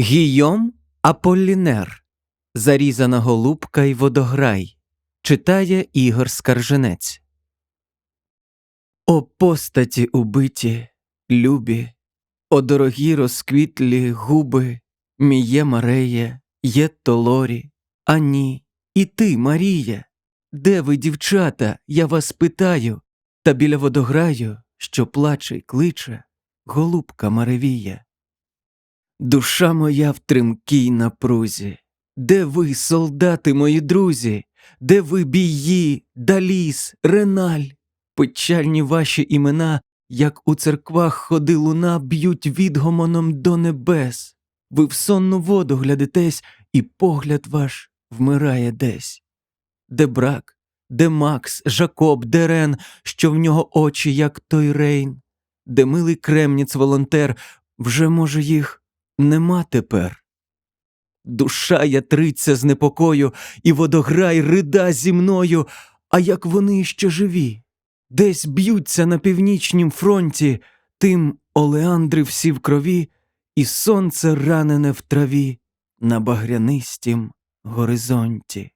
Гійом Аполлінер Зарізана голубка й водограй читає Ігор Скарженець. О постаті убиті, любі, о дорогі розквітлі губи, міє Мареє, є Толорі, а ні, і ти, Марія. Де ви, дівчата, я вас питаю, та біля водограю, що плаче й кличе, голубка Маревія. Душа моя в тримкій напрузі, де ви, солдати мої друзі, де ви бії, Даліс, Реналь, печальні ваші імена, як у церквах ходи луна, б'ють відгомоном до небес. Ви в сонну воду глядитесь, і погляд ваш вмирає десь. Де брак, де Макс, Жакоб, де Рен, що в нього очі, як той Рейн, де милий кремніць волонтер, вже, може, їх нема тепер. Душа ятриться з непокою, і водограй рида зі мною, а як вони ще живі, десь б'ються на північнім фронті, тим олеандри всі в крові, і сонце ранене в траві на багрянистім горизонті.